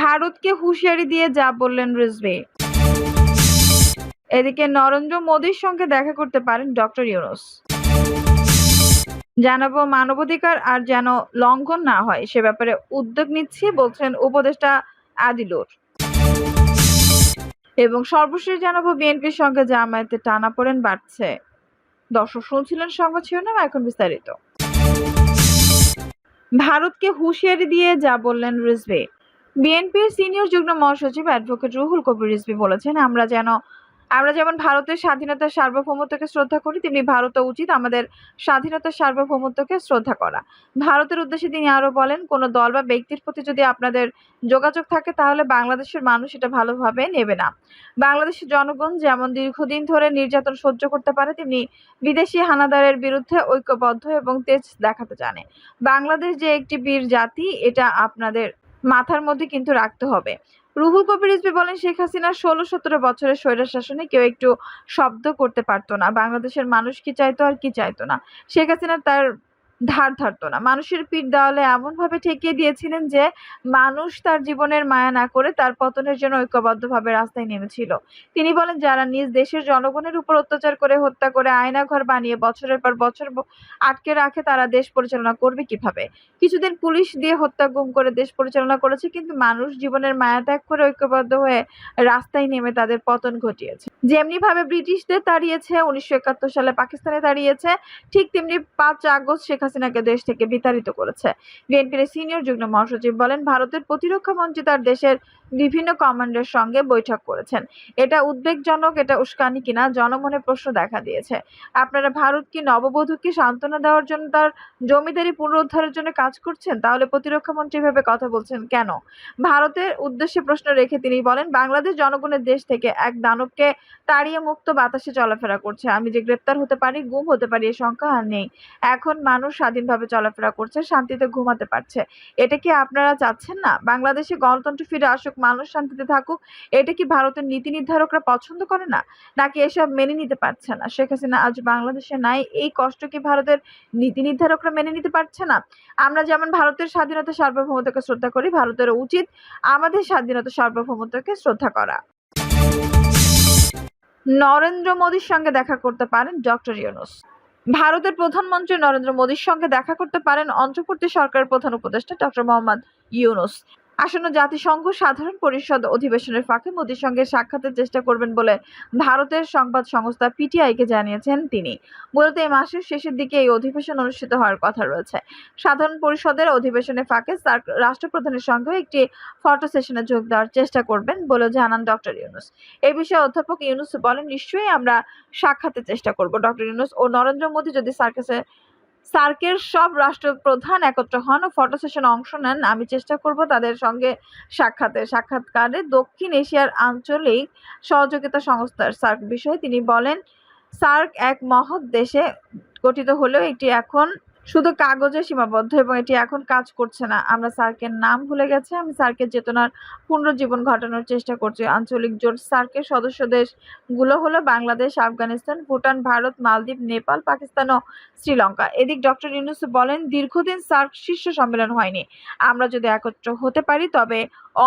ভারতকে হুঁশিয়ারি দিয়ে যা বললেন রিজভী এদিকে নরেন্দ্র মোদীর সঙ্গে দেখা করতে পারেন ডক্টর ইউনুস। জানাব মানবাধিকার আর যেন লঙ্ঘন না হয়, সে ব্যাপারে উদ্যোগ নিচ্ছি বলছেন উপদেষ্টা আদিলুর। এবং সর্বশেষ জানাব বিএনপির সঙ্গে জামায়াতে টানাপোড়েন বাড়ছে। দর্শক শুনছিলেন সংবাদ শিরোনাম, এখন বিস্তারিত। ভারতকে হুঁশিয়ারি দিয়ে যা বললেন রিজভী বিএনপির সিনিয়র যুগ্ম মহাসচিব অ্যাডভোকেট রুহুল কবির রিজভী বলেছেন, আমরা যেন, আমরা যেমন ভারতের স্বাধীনতার সার্বভৌমত্বকে শ্রদ্ধা করি, তেমনি ভারতও উচিত আমাদের স্বাধীনতার সার্বভৌমত্বকে শ্রদ্ধা করা। ভারতের উদ্দেশ্যে তিনি আরও বলেন, কোনো দল বা ব্যক্তির প্রতি যদি আপনাদের যোগাযোগ থাকে, তাহলে বাংলাদেশের মানুষ এটা ভালোভাবে নেবে না। বাংলাদেশের জনগণ যেমন দীর্ঘদিন ধরে নির্যাতন সহ্য করতে পারে, তেমনি বিদেশি হানাদারের বিরুদ্ধে ঐক্যবদ্ধ এবং তেজ দেখাতে জানে। বাংলাদেশ যে একটি বীর জাতি, এটা আপনাদের মাথার মধ্যে কিন্তু রাখতে হবে। রুহুল কবির রিজভী বলেন, শেখ হাসিনার ষোলো সতেরো বছরের স্বৈরা শাসনে কেউ একটু শব্দ করতে পারতো না। বাংলাদেশের মানুষ কি চাইতো আর কি চাইতো না। শেখ হাসিনা তার ধার ধারতো না। মানুষের পিঠ দেওয়ালে এমনভাবে ঠেকিয়ে দিয়েছিলেন যে, মানুষ তার জীবনের মায়া না করে তার পতনের জন্য ঐক্যবদ্ধভাবে রাস্তায় নেমেছিল। তিনি বলেন, যারা নিজ দেশের জনগণের উপর অত্যাচার করে হত্যা করে আয়নাঘর বানিয়ে বছরের পর বছর আটকে রাখে তারা দেশ পরিচালনা করবে কীভাবে? কিছুদিন পুলিশ দিয়ে হত্যা গুম করে দেশ পরিচালনা করেছে, কিন্তু মানুষ জীবনের মায়া ত্যাগ করে ঐক্যবদ্ধ হয়ে রাস্তায় নেমে তাদের পতন ঘটিয়েছে। যেমনি ভাবে ব্রিটিশদের তাড়িয়েছে, উনিশশো একাত্তর সালে পাকিস্তানে তাড়িয়েছে, ঠিক তেমনি পাঁচ আগস্ট শেখ হাসিনাকে দেশ থেকে বিতাড়িত করেছে। বিএনপির সিনিয়র যুগ্ম মহাসচিব বলেন, ভারতের প্রতিরক্ষা মন্ত্রী তার দেশের বিভিন্ন কমান্ডের সঙ্গে বৈঠক করেছেন। এটা উদ্বেগজনক, এটা উস্কানি কিনা জনমনে প্রশ্ন দেখা দিয়েছে। আপনারা ভারত কি নববধূকে সান্ত্বনা দেওয়ার জন্য তার জমিদারি পুনরুদ্ধারের জন্য কাজ করছেন? তাহলে প্রতিরক্ষা মন্ত্রী ভেবে কথা বলছেন কেন? ভারতের উদ্দেশ্যে প্রশ্ন রেখে তিনি বলেন, বাংলাদেশ জনগণের দেশ থেকে এক দানবকে তাড়িয়ে মুক্ত বাতাসে চলাফেরা করছে। আমি যে গ্রেপ্তার হতে পারি, গুম হতে পারি, এ সংখ্যা আর নেই। এখন মানুষ স্বাধীনভাবে চলাফেরা করছে, শান্তিতে ঘুমাতে পারছে। এটা কি আপনারা চাচ্ছেন না? বাংলাদেশে গণতন্ত্র ফিরে আসুক, মানুষ শান্তিতে থাকুক, এটা কি ভারতের নীতি নির্ধারকরা পছন্দ করে না? নাকি এসব মেনে নিতে পারছে না? শেখ হাসিনা আজ বাংলাদেশে নাই, এই কষ্ট কি ভারতের নীতি নির্ধারকরা মেনে নিতে পারছে না? আমরা যেমন ভারতের স্বাধীনতা, সার্বভৌমত্বকে শ্রদ্ধা করি, ভারতের উচিত আমাদের স্বাধীনতা, সার্বভৌমত্বকে শ্রদ্ধা করা। নরেন্দ্র মোদীর সঙ্গে দেখা করতে পারেন ডক্টর ইউনুস। ভারতের প্রধানমন্ত্রী নরেন্দ্র মোদীর সঙ্গে দেখা করতে পারেন অন্ধ্রপ্রদেশ সরকারের প্রধান উপদেষ্টা ডক্টর মোহাম্মদ ইউনুস। আসন্ন জাতিসংঘ সাধারণ পরিষদ অধিবেশনের ফাঁকে মোদীর সঙ্গে সাক্ষাতের চেষ্টা করবেন বলে ভারতের সংবাদ সংস্থা পিটিআইকে জানিয়েছেন তিনি। মূলত এই মাসের শেষের দিকে এই অধিবেশন অনুষ্ঠিত হওয়ার কথা রয়েছে। সাধারণ পরিষদের অধিবেশনের ফাঁকে রাষ্ট্রপ্রধানের সঙ্গেও একটি ফটো সেশনে যোগ দেওয়ার চেষ্টা করবেন বলে জানান ডক্টর ইউনুস। এই বিষয়ে অধ্যাপক ইউনুস বলেন, নিশ্চয়ই আমরা সাক্ষাতের চেষ্টা করব। ডক্টর ইউনুস ও নরেন্দ্র মোদী যদি সার্কাসে সার্কের সব রাষ্ট্রপ্রধান একত্র হন ও ফটো সেশনে অংশ নেন। আমি চেষ্টা করব তাদের সঙ্গে সাক্ষাতের। সাক্ষাৎকারে দক্ষিণ এশিয়ার আঞ্চলিক সহযোগিতা সংস্থার সার্ক বিষয়ে তিনি বলেন, সার্ক এক মহৎ দেশে গঠিত হলেও এটি এখন শুধু কাগজে সীমাবদ্ধ এবং এটি এখন কাজ করছে না। আমরা সার্কের নাম ভুলে গেছি। আমি সার্কের চেতনার পুনর্জীবন ঘটানোর চেষ্টা করছি। আঞ্চলিক জোট সার্কের সদস্য দেশগুলো হলো বাংলাদেশ, আফগানিস্তান, ভুটান, ভারত, মালদ্বীপ, নেপাল, পাকিস্তান ও শ্রীলঙ্কা। এদিক ডক্টর ইউনুস বলেন, দীর্ঘদিন সার্ক শীর্ষ সম্মেলন হয়নি। আমরা যদি একত্র হতে পারি, তবে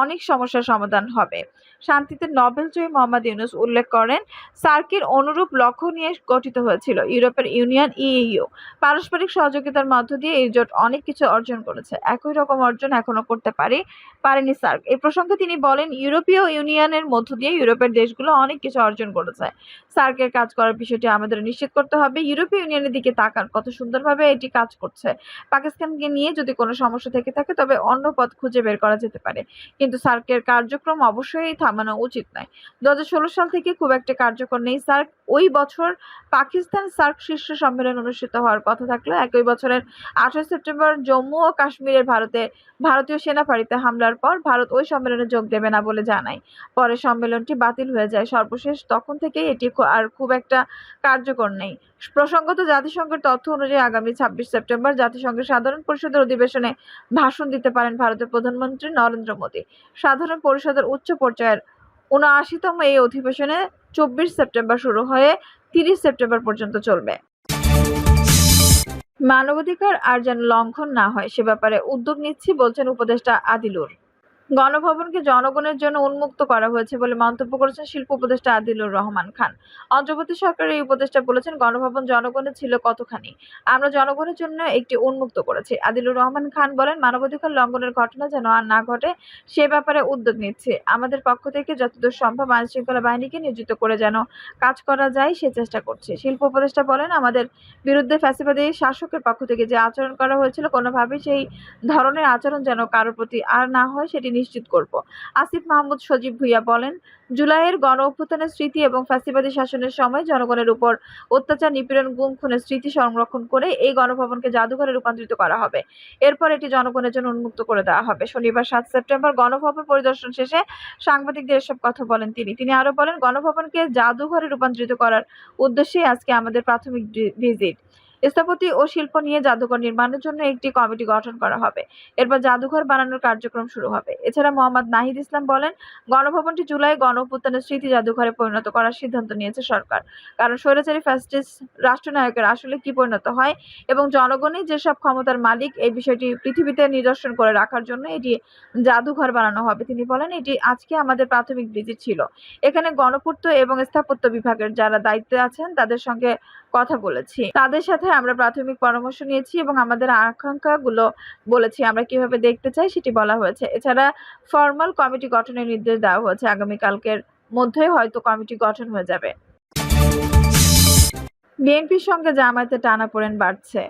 অনেক সমস্যার সমাধান হবে। শান্তিতে নোবেল জয়ী মোহাম্মদ ইউনুস উল্লেখ করেন, সার্কের অনুরূপ লক্ষ্য নিয়ে গঠিত হয়েছিল ইউরোপের ইউনিয়ন ইইউ। পারস্পরিক সহযোগিতার মধ্য দিয়ে এই জোট অনেক কিছু অর্জন করেছে। একই রকম অর্জন এখনও করতে পারে, পারেনি সার্ক। এই প্রসঙ্গে তিনি বলেন, ইউরোপীয় ইউনিয়নের মধ্য দিয়ে ইউরোপের দেশগুলো অনেক কিছু অর্জন করেছে। সার্কের কাজ করার বিষয়টি আমাদের নিশ্চিত করতে হবে। ইউরোপীয় ইউনিয়নের দিকে তাকান, কত সুন্দরভাবে এটি কাজ করছে। পাকিস্তানকে নিয়ে যদি কোনো সমস্যা থেকে থাকে, তবে অন্য পথ খুঁজে বের করা যেতে পারে। কিন্তু সার্কের কার্যক্রম অবশ্যই থামানো উচিত নয়। দু হাজার সাল থেকে খুব একটা কার্যকর নেই। সার্ক, ওই বছর পাকিস্তান সার্ক শীর্ষ সম্মেলন অনুষ্ঠিত হওয়ার কথা থাকলেও একই বছরের আঠারোই সেপ্টেম্বর জম্মু ও কাশ্মীরের ভারতে ভারতীয় সেনা ফাঁড়িতে হামলার পর ভারত ওই সম্মেলনে যোগ দেবে না বলে জানায়। পরে সম্মেলনটি বাতিল হয়ে যায়। সর্বশেষ তখন থেকেই এটি আর খুব একটা কার্যকর নেই। প্রসঙ্গত জাতিসংঘের তথ্য অনুযায়ী আগামী ছাব্বিশ সেপ্টেম্বর জাতিসংঘের সাধারণ পরিষদের অধিবেশনে ভাষণ দিতে পারেন ভারতের প্রধানমন্ত্রী নরেন্দ্র মোদী। সাধারণ পরিষদের উচ্চ পর্যায়ের উনআশিতম এই অধিবেশনে চব্বিশ সেপ্টেম্বর শুরু হয়ে তিরিশ সেপ্টেম্বর পর্যন্ত চলবে। মানবাধিকার আর যেন লঙ্ঘন না হয় সে ব্যাপারে উদ্যোগ নিচ্ছি বলছেন উপদেষ্টা আদিলুর। গণভবনকে জনগণের জন্য উন্মুক্ত করা হয়েছে বলে মন্তব্য করেছেন শিল্প উপদেষ্টা আদিলুর রহমান খান। অন্তর্বর্তী সরকারের এই উপদেষ্টা বলেছেন, গণভবন জনগণের ছিল কতখানি? আমরা জনগণের জন্য একটি উন্মুক্ত করেছি। আদিলুর রহমান খান বলেন, মানবাধিকার লঙ্ঘনের ঘটনা যেন আর না ঘটে, সে ব্যাপারে উদ্যোগ নিচ্ছে। আমাদের পক্ষ থেকে যতদূর সম্ভব আইন শৃঙ্খলা বাহিনীকে নিয়োজিত করে যেন কাজ করা যায়, সে চেষ্টা করছে। শিল্প উপদেষ্টা বলেন, আমাদের বিরুদ্ধে ফ্যাসিবাদী শাসকের পক্ষ থেকে যে আচরণ করা হয়েছিল, কোনোভাবেই সেই ধরনের আচরণ যেন কারোর প্রতি আর না হয়, সেটি নিশ্চিত করব। আসিফ মাহমুদ সজীব ভুইয়া বলেন, জুলাইয়ের গণ অভ্যুত্থানের স্মৃতি এবং ফ্যাসিবাদী শাসনের সময় জনগণের উপর অত্যাচার, নিপীড়ন, গুম, খুনের স্মৃতি সংরক্ষণ করে এই গণভবনকে জাদুঘরে রূপান্তরিত করা হবে। এরপর এটি জনগণের জন্য উন্মুক্ত করে দেওয়া হবে। শনিবার সাত সেপ্টেম্বর গণভবন পরিদর্শন শেষে সাংবাদিকদের এসব কথা বলেন তিনি। তিনি আরও বলেন, গণভবনকে জাদুঘরে রূপান্তরিত করার উদ্দেশ্যেই আজকে আমাদের প্রাথমিক ভিজিট। স্থাপতি ও শিল্প নিয়ে জাদুঘর নির্মাণের জন্য একটি কমিটি গঠন করা হবে। এরপর জাদুঘর বানানোর কার্যক্রম শুরু হবে। এছাড়া মোহাম্মদ নাহিদ ইসলাম বলেন, গণভবনটি জুলাই গণ স্মৃতি জাদুঘরে পরিণত করার সিদ্ধান্ত নিয়েছে সরকার। কারণ স্বৈরাচারী ফ্যাসিস্ট রাষ্ট্রনায়কের আসলে কি পরিণত হয় এবং জনগণই যেসব ক্ষমতার মালিক, এই বিষয়টি পৃথিবীতে নিদর্শন করে রাখার জন্য এটি জাদুঘর বানানো হবে। তিনি বলেন, এটি আজকে আমাদের প্রাথমিক ভিজিট ছিল। এখানে গণপূর্ত এবং স্থাপত্য বিভাগের যারা দায়িত্বে আছেন, তাদের সঙ্গে কথা বলেছি। তাদের সাথে আমরা প্রাথমিক পরামর্শ নিয়েছি এবং আমাদের আকাঙ্ক্ষাগুলো বলেছি আমরা কীভাবে দেখতে চাই সেটি বলা হয়েছে। এছাড়া ফর্মাল কমিটি গঠনের নির্দেশ দেওয়া হয়েছে। আগামীকালকের মধ্যেই হয়তো কমিটি গঠন হয়ে যাবে। বিএনপির সঙ্গে জামায়াতের টানাপোড়েন বাড়ছে।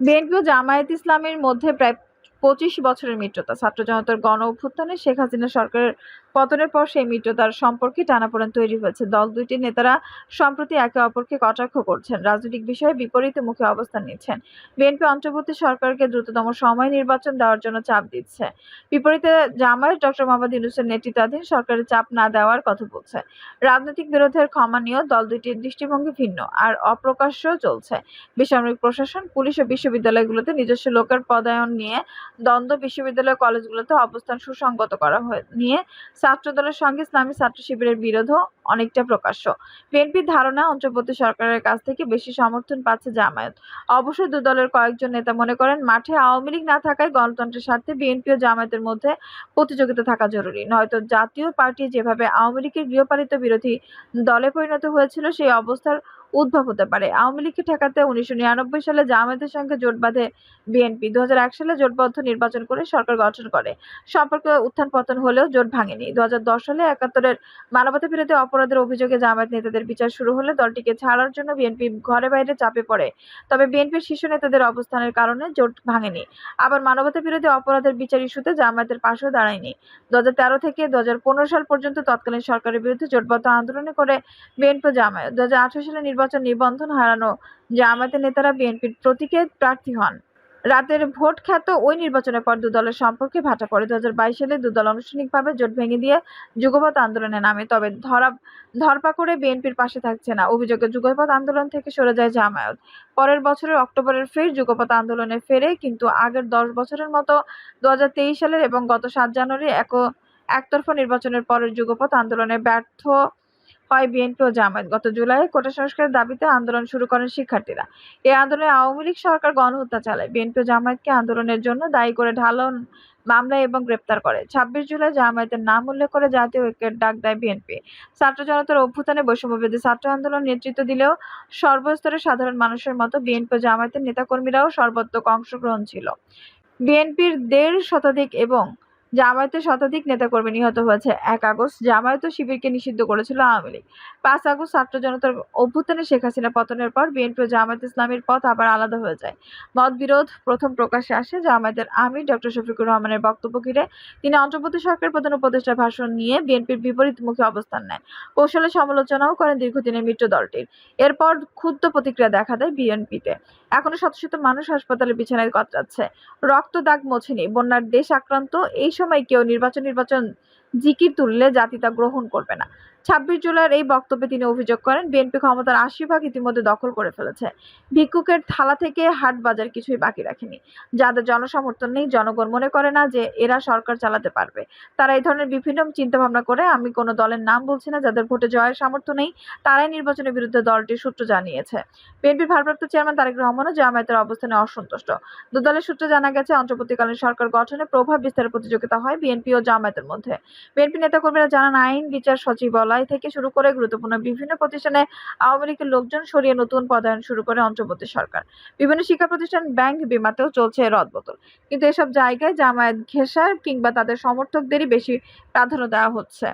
বিএনপি ও জামায়াত ইসলামের মধ্যে প্রায় পঁচিশ বছরের মিত্রতা। ছাত্র জনতার গণ অভ্যুত্থানে শেখ হাসিনা সরকারের পতনের পর সেই মিত্রতার সম্পর্কে টানাপোড়েন তৈরি হয়েছে। দল দুইটির নেতারা সম্প্রতি একে অপরকে কটাক্ষ করছেন। রাজনৈতিক বিষয়ে বিপরীত মুখে অবস্থান নিচ্ছেন। বিএনপি অন্তর্বর্তী সরকারকে দ্রুততম সময় নির্বাচন দেওয়ার জন্য চাপ দিচ্ছে। বিপরীতে জামায়াত ডক্টর মোহাম্মদ ইউনুসের নেতৃত্বাধীন সরকারের চাপ না দেওয়ার কথা বলছে। রাজনৈতিক বিরোধের ক্ষমা নিয়েও দল দুইটির দৃষ্টিভঙ্গি ভিন্ন আর অপ্রকাশ্য চলছে। বেসামরিক প্রশাসন, পুলিশ ও বিশ্ববিদ্যালয়গুলোতে নিজস্ব লোকের পদায়ন নিয়ে দ্বন্দ্ব বিশ্ববিদ্যালয় কলেজগুলোতে অবস্থান সুসংগত করা নিয়ে ছাত্রদলের সঙ্গে ইসলামী ছাত্র শিবিরের বিরোধও অনেকটা প্রকাশ্য। বিএনপির ধারণা, অন্তর্বর্তী সরকারের কাছ থেকে বেশি সমর্থন পাচ্ছে জামায়াত। অবশ্য দু দলের কয়েকজন নেতা মনে করেন, মাঠে আওয়ামী লীগ না থাকায় গণতন্ত্রের স্বার্থে বিএনপি ও জামায়াতের মধ্যে প্রতিযোগিতা থাকা জরুরি। নয়তো জাতীয় পার্টি যেভাবে আওয়ামী লীগের গৃহপালিত বিরোধী দলে পরিণত হয়েছিল, সেই অবস্থার উদ্ভব হতে পারে। আওয়ামী লীগকে ঠেকাতে উনিশশো নিরানব্বই সালে জামায়াতের সঙ্গে জোট বাঁধে বিএনপি। দু হাজার এক সালে জোটবদ্ধ নির্বাচন করে সরকার গঠন করে। সম্পর্কে উত্থান পতন হলেও জোট ভাঙেনি। দু হাজার দশ সালে একাত্তরের মানবতা বিরোধী অপরাধের অভিযোগে জামায়াত নেতাদের বিচার শুরু হলে দলটিকে ছাড়ার জন্য বিএনপি ঘরে বাইরে চাপে পড়ে। তবে বিএনপির শীর্ষ নেতাদের অবস্থানের কারণে জোট ভাঙেনি। আবার মানবতা বিরোধী অপরাধের বিচার ইস্যুতে জামায়াতের পাশেও দাঁড়ায়নি। দু তেরো থেকে দু হাজার পনেরো সাল পর্যন্ত তৎকালীন সরকারের বিরুদ্ধে জোটবদ্ধ আন্দোলনে করে বিএনপি জামায়াত। দু হাজার আঠেরো সালে নির্বাচন নিবন্ধন হারানো জামায়াতের নেতারা বিএনপির প্রতীকে প্রার্থী হন। রাতের ভোট খ্যাত ওই নির্বাচনের পর দু দলের সম্পর্কে ভাটা পড়ে। দু হাজার বাইশ সালে দু দল আনুষ্ঠানিকভাবে জোট ভেঙে দিয়ে যুগপৎ আন্দোলনে নামে, তবে ধরা, ধরপাকড়ে বিএনপির পাশে থাকছে না। অভিযোগে যুগপথ আন্দোলন থেকে সরে যায় জামায়াত। পরের বছরের অক্টোবরের ফের যুগপথ আন্দোলনে ফেরে, কিন্তু আগের দশ বছরের মতো দু হাজার তেইশ সালের এবং গত সাত জানুয়ারি এক একতরফা নির্বাচনের পরের যুগপথ আন্দোলনে ব্যর্থ হয় বিএনপি ও জামায়াত। গত জুলাইয়ে কোটা সংস্কারের দাবিতে আন্দোলন শুরু করেন শিক্ষার্থীরা। এই আন্দোলনে আওয়ামী লীগ সরকার গণহত্যা চালায়। বিএনপি ও জামায়াতকে আন্দোলনের জন্য দায়ী করে ঢালন, মামলা এবং গ্রেপ্তার করে। ছাব্বিশ জুলাই জামায়াতের নাম উল্লেখ করে জাতীয় ঐক্যের ডাক দেয় বিএনপি। ছাত্র জনতার অভ্যুত্থানে বৈষম্যবিরোধী ছাত্র আন্দোলন নেতৃত্ব দিলেও সর্বস্তরের সাধারণ মানুষের মতো বিএনপি ও জামায়াতের নেতাকর্মীরাও সর্বাত্মক অংশগ্রহণ ছিল। বিএনপির দেড় শতাধিক এবং জামায়াতের শতাধিক নেতাকর্মী নিহত হয়েছে। এক আগস্ট জামায়াত শিবিরকে নিষিদ্ধ করেছিল আওয়ামী লীগ। পাঁচ আগস্ট ছাত্র জনতার অভ্যুত্থানে শেখ হাসিনা পতনের পর বিএনপি ও জামায়াত ইসলামীর পথ আবার আলাদা হয়ে যায়। মত বিরোধ প্রথম প্রকাশে আসে জামায়াতের আমির ডক্টর শফিকুর রহমানের বক্তব্য ঘিরে। তিনি অন্তর্বর্তী সরকার প্রধান উপদেষ্টার ভাষণ নিয়ে বিএনপির বিপরীতমুখী অবস্থান নেন। কৌশলে সমালোচনাও করেন দীর্ঘদিনের মিত্র দলটির। এরপর ক্ষুদ্র প্রতিক্রিয়া দেখা দেয় বিএনপিতে। এখনও শত শত মানুষ হাসপাতালে বিছানায় কাতরাচ্ছে। রক্ত দাগ মোছেনি। বন্যার দেশ আক্রান্ত। এই সময় কেউ নির্বাচন নির্বাচন জিকির তুললে জাতি তা গ্রহণ করবে না। ছাব্বিশ জুলাইয়ের এই বক্তব্যে তিনি অভিযোগ করেন, বিএনপি ক্ষমতার আশি ভাগ ইতিমধ্যে দখল করে ফেলেছে। ভিক্ষুকের থালা থেকে হাট বাজার কিছুই বাকি রাখেনি। যাদের জনসমর্থন নেই, জনগণ মনে করে না যে এরা সরকার চালাতে পারবে। তারা এই ধরনের বিভিন্ন চিন্তা ভাবনা করে, আমি কোনো দলের নাম বলছি না, যাদের ভোটে জয়ের সামর্থ্য নেই, তারাই নির্বাচনের বিরুদ্ধে দলটির সূত্র জানিয়েছে। বিএনপির ভারপ্রাপ্ত চেয়ারম্যান তারেক রহমানও জামায়াতের অবস্থানে অসন্তুষ্ট। দু দলের সূত্রে জানা গেছে, অন্তর্বর্তীকালীন সরকার গঠনে প্রভাব বিস্তারের প্রতিযোগিতা হয় বিএনপি ও জামায়াতের মধ্যে। বিএনপি নেতাকর্মীরা জানান, আইন, বিচার সচিবালয় থেকে শুরু করে গুরুত্বপূর্ণ বিভিন্ন প্রতিষ্ঠানে আওয়ামী লীগের লোকজন সরিয়ে নতুন পদায়ন শুরু করে অন্তর্বর্তী সরকার। বিভিন্ন শিক্ষা প্রতিষ্ঠান ব্যাংক বিমাতেও চলছে রদবদল। কিন্তু এসব জায়গায় জামায়াত ঘেঁষা কিংবা তাদের সমর্থকদেরই বেশি প্রাধান্য দেওয়া হচ্ছে।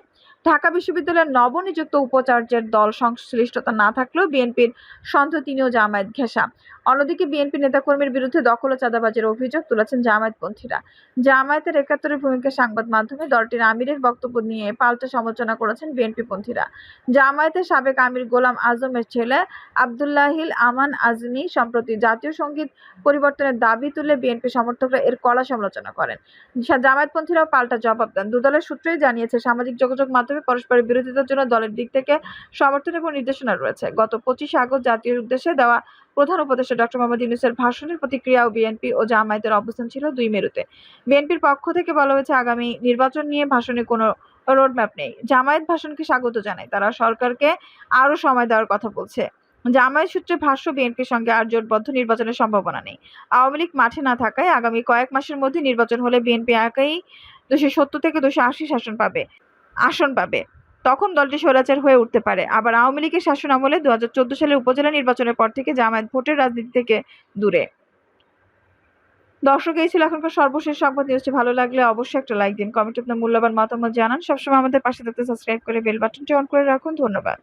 ঢাকা বিশ্ববিদ্যালয়ের নবনিযুক্ত উপাচার্যের দল সংশ্লিষ্টতা না থাকলেও বিএনপির সন্দেহ তিনিও জামায়াত ঘেঁষা। অন্যদিকে বিএনপি নেতাকর্মীর বিরুদ্ধে দখল ও চাঁদাবাজের অভিযোগ তুলেছেন জামায়াতপন্থীরা। জামায়াতের একাত্তরের ভূমিকা সংবাদ মাধ্যমে দলটির আমিরের বক্তব্য নিয়ে পাল্টা সমালোচনা করেছেন বিএনপি পন্থীরা জামায়াতের সাবেক আমির গোলাম আজমের ছেলে আবদুল্লাহিল আমান আজমি সম্প্রতি জাতীয় সংগীত পরিবর্তনের দাবি তুলে বিএনপি সমর্থকরা এর কলা সমালোচনা করেন। জামায়াতপন্থীরাও পাল্টা জবাব দেন। দুদলের সূত্রেই জানিয়েছে, সামাজিক যোগাযোগ মাধ্যমে পরস্পরের বিরোধিতার জন্য দলের দিক থেকে সমর্থন এবং নির্দেশনা রয়েছে। গত পঁচিশে আগস্ট জাতীয় উদ্দেশ্যে দেওয়া প্রধান উপদেষ্টা ডক্টর মোহাম্মদ ইউনুসের ভাষণের প্রতিক্রিয়া ও বিএনপি ও জামায়াতের অবস্থান ছিল দুই মেরুতে। বিএনপির পক্ষ থেকে বলা হয়েছে, আগামী নির্বাচন নিয়ে ভাষণে কোনো রোডম্যাপ নেই। জামায়াত ভাষণকে স্বাগত জানায়। তারা সরকারকে আরও সময় দেওয়ার কথা বলছে। জামায়াত সূত্রে ভাষ্য, বিএনপির সঙ্গে আর জোটবদ্ধ নির্বাচনের সম্ভাবনা নেই। আওয়ামী লীগ মাঠে না থাকায় আগামী কয়েক মাসের মধ্যে নির্বাচন হলে বিএনপি একাই দুশো সত্তর থেকে দুশো আশি শাসন পাবে। আসন পাবে। তখন দলটি স্বৈরাচার হয়ে উঠতে পারে। আবার আওয়ামী লীগের শাসন আমলে দু হাজার চোদ্দ সালের উপজেলা নির্বাচনের পর থেকে জামায়াত ভোটের রাজনীতি থেকে দূরে। দর্শক, এই ছিল এখনকার সর্বশেষ সংবাদ। নিউজটি ভালো লাগলে অবশ্যই একটা লাইক দিন। কমেন্ট আপনার মূল্যবান মতামত জানান। সবসময় আমাদের পাশে থাকতে সাবস্ক্রাইব করে বেল বাটনটি অন করে রাখুন। ধন্যবাদ।